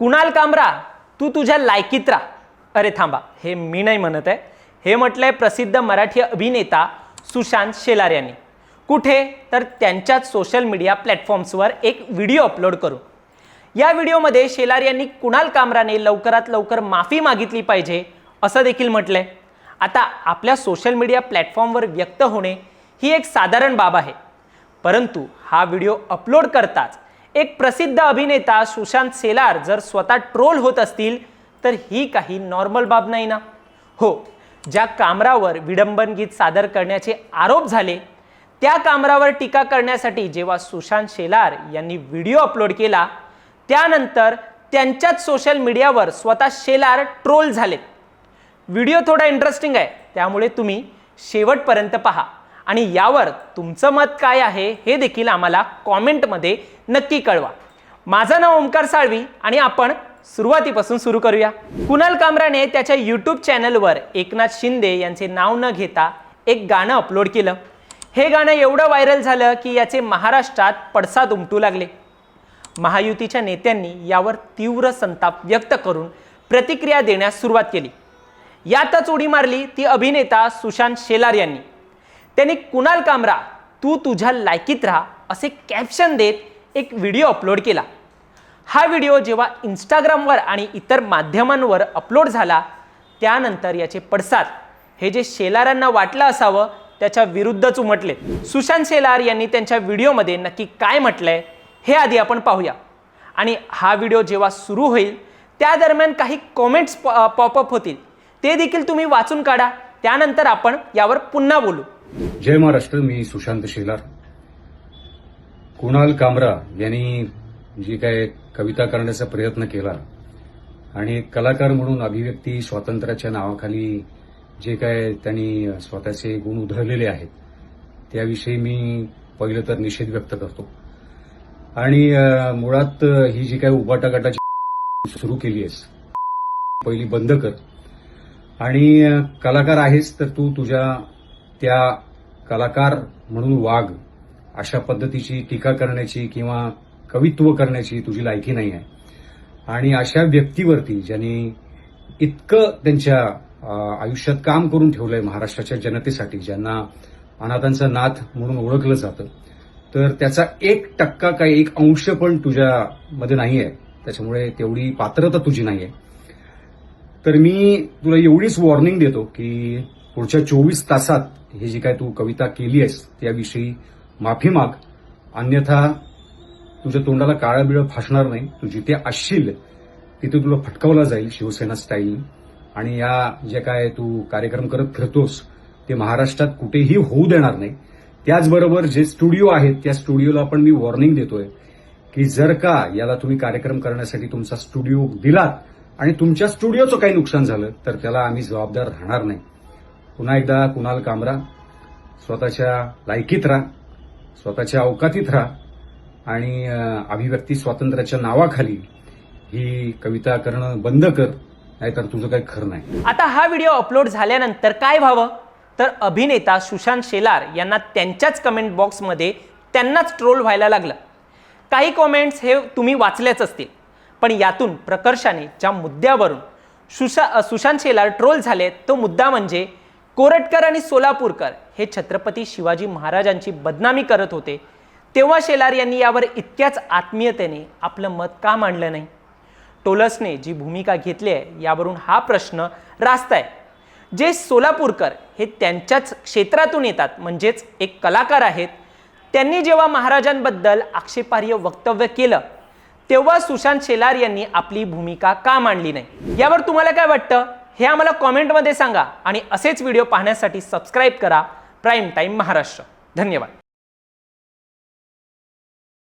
कुणाल कामरा तू तुझ्या लायकीत राहा. अरे थांबा हे मी नाही म्हणत आहे. हे म्हटलंय प्रसिद्ध मराठी अभिनेता सुशांत शेलार यांनी. कुठे? तर त्यांच्याच सोशल मीडिया प्लॅटफॉर्म्सवर एक व्हिडिओ अपलोड करू. या व्हिडिओमध्ये शेलार यांनी कुणाल कामराने लवकरात लवकर माफी मागितली पाहिजे असं देखील म्हटलंय. आता आपल्या सोशल मीडिया प्लॅटफॉर्मवर व्यक्त होणे ही एक साधारण बाब आहे. परंतु हा व्हिडिओ अपलोड करताच एक प्रसिद्ध अभिनेता सुशांत सेलार जर स्वतः ट्रोल होत असतील तर ही काही नॉर्मल बाब नाही ना? हो ज्या कामरावर विडंबन गीत सादर करण्याचे आरोप झाले त्या कामरावर टीका करण्यासाठी जेव्हा सुशांत शेलार यांनी व्हिडिओ अपलोड केला त्यानंतर त्यांच्याच सोशल मीडियावर स्वतः शेलार ट्रोल झालेत. व्हिडिओ थोडा इंटरेस्टिंग आहे त्यामुळे तुम्ही शेवटपर्यंत पहा. आणि यावर तुमचं मत काय आहे हे देखील आम्हाला कॉमेंटमध्ये नक्की कळवा. माझं नाव ओंकार साळवी आणि आपण सुरुवातीपासून सुरू करूया. कुणाल कामराने त्याच्या यूट्यूब चॅनलवर एकनाथ शिंदे यांचे नाव न घेता एक गाणं अपलोड केलं. हे गाणं एवढं व्हायरल झालं की याचे महाराष्ट्रात पडसाद उमटू लागले. महायुतीच्या नेत्यांनी यावर तीव्र संताप व्यक्त करून प्रतिक्रिया देण्यास सुरुवात केली. यातच उडी मारली ती अभिनेता सुशांत शेलार यांनी. त्यांनी कुणाल कामरा तू तुझ्या लायकीत राहा असे कॅप्शन देत एक व्हिडिओ अपलोड केला. हा व्हिडिओ जेव्हा इंस्टाग्रामवर आणि इतर माध्यमांवर अपलोड झाला त्यानंतर याचे पडसाद हे जे शेलारांना वाटलं असावं त्याच्या विरुद्धच उमटले. सुशांत शेलार यांनी त्यांच्या व्हिडिओमध्ये नक्की काय म्हटलंय हे आधी आपण पाहूया. आणि हा व्हिडिओ जेव्हा सुरू होईल त्या दरम्यान काही कॉमेंट्स पॉपअप होतील. ते देखील तुम्ही वाचून काढा. त्यानंतर आपण यावर पुन्हा बोलू. जय महाराष्ट्र मी सुशांत शेलार. कुणाल कामरा यांनी जी काय कविता करण्याचा प्रयत्न केला आणि एक कलाकार म्हणून अभिव्यक्ती स्वातंत्र्याच्या नावाखाली जे काय त्यांनी स्वतःचे गुण उधळलेले आहेत त्याविषयी मी पहिलं तर निषेध व्यक्त करतो. आणि मुळात ही जी काय उबाटागटाची सुरू केली आहेस पहिली बंद कर. आणि कलाकार आहेस तर तू तुझ्या त्या कलाकार म्हणून वाघ अशा पद्धतीची टीका करण्याची किंवा कवित्व करण्याची तुझी लायकी नाही आहे. आणि अशा व्यक्तीवरती ज्यांनी इतकं त्यांच्या आयुष्यात काम करून ठेवलंय महाराष्ट्राच्या जनतेसाठी ज्यांना अनाथांचा नाथ म्हणून ओळखलं जातं तर त्याचा एक टक्का काय एक अंश पण तुझ्यामध्ये नाही आहे. त्याच्यामुळे तेवढी पात्रता तुझी नाही आहे. तर मी तुला एवढीच वॉर्निंग देतो की पुढच्या चोवीस तासात ही जी काय तू कविता केली आहेस त्याविषयी माफी माग. अन्यथा तुझ्या तोंडाला काळा बिळ फासणार नाही. तू जिथे असशील तिथे तुला फटकावला जाईल शिवसेना स्टाईल आणि या जे काय तू कार्यक्रम करत फिरतोस ते महाराष्ट्रात कुठेही होऊ देणार नाही. त्याचबरोबर जे स्टुडिओ आहेत त्या स्टुडिओला पण मी वॉर्निंग देतोय की जर का याला तुम्ही कार्यक्रम करण्यासाठी तुमचा स्टुडिओ दिलात आणि तुमच्या स्टुडिओचं काही नुकसान झालं तर त्याला आम्ही जबाबदार राहणार नाही. पुन्हा एकदा कुणाल कामरा स्वतःच्या लायकीत राहा स्वतःच्या अवकातीत राहा आणि अभिव्यक्ती स्वातंत्र्याच्या नावाखाली ही कविता करणं बंद कर नाहीतर तुझं काही खरं नाही. आता हा व्हिडिओ अपलोड झाल्यानंतर काय व्हावं? तर अभिनेता सुशांत शेलार यांना त्यांच्याच कमेंट बॉक्समध्ये त्यांनाच ट्रोल व्हायला लागलं. काही कॉमेंट्स हे तुम्ही वाचल्याच असतील पण यातून प्रकर्षाने ज्या मुद्द्यावरून सुशा सुशांत शेलार ट्रोल झाले तो मुद्दा म्हणजे कोरटकर आणि सोलापूरकर हे छत्रपती शिवाजी महाराजांची बदनामी करत होते तेव्हा शेलार यांनी यावर इतक्याच आत्मीयतेने आपलं मत का मांडलं नाही? टोलसने जी भूमिका घेतली आहे यावरून हा प्रश्न रास्त आहे. जे सोलापूरकर हे त्यांच्याच क्षेत्रातून येतात म्हणजेच एक कलाकार आहेत त्यांनी जेव्हा महाराजांबद्दल आक्षेपार्ह वक्तव्य केलं तेव्हा सुशांत शेलार यांनी आपली भूमिका का मांडली नाही? यावर तुम्हाला काय वाटतं? हे आम्हाला कॉमेंटमध्ये सांगा आणि असेच व्हिडिओ पाहण्यासाठी सबस्क्राईब करा. Prime time Maharashtra. धन्यवाद.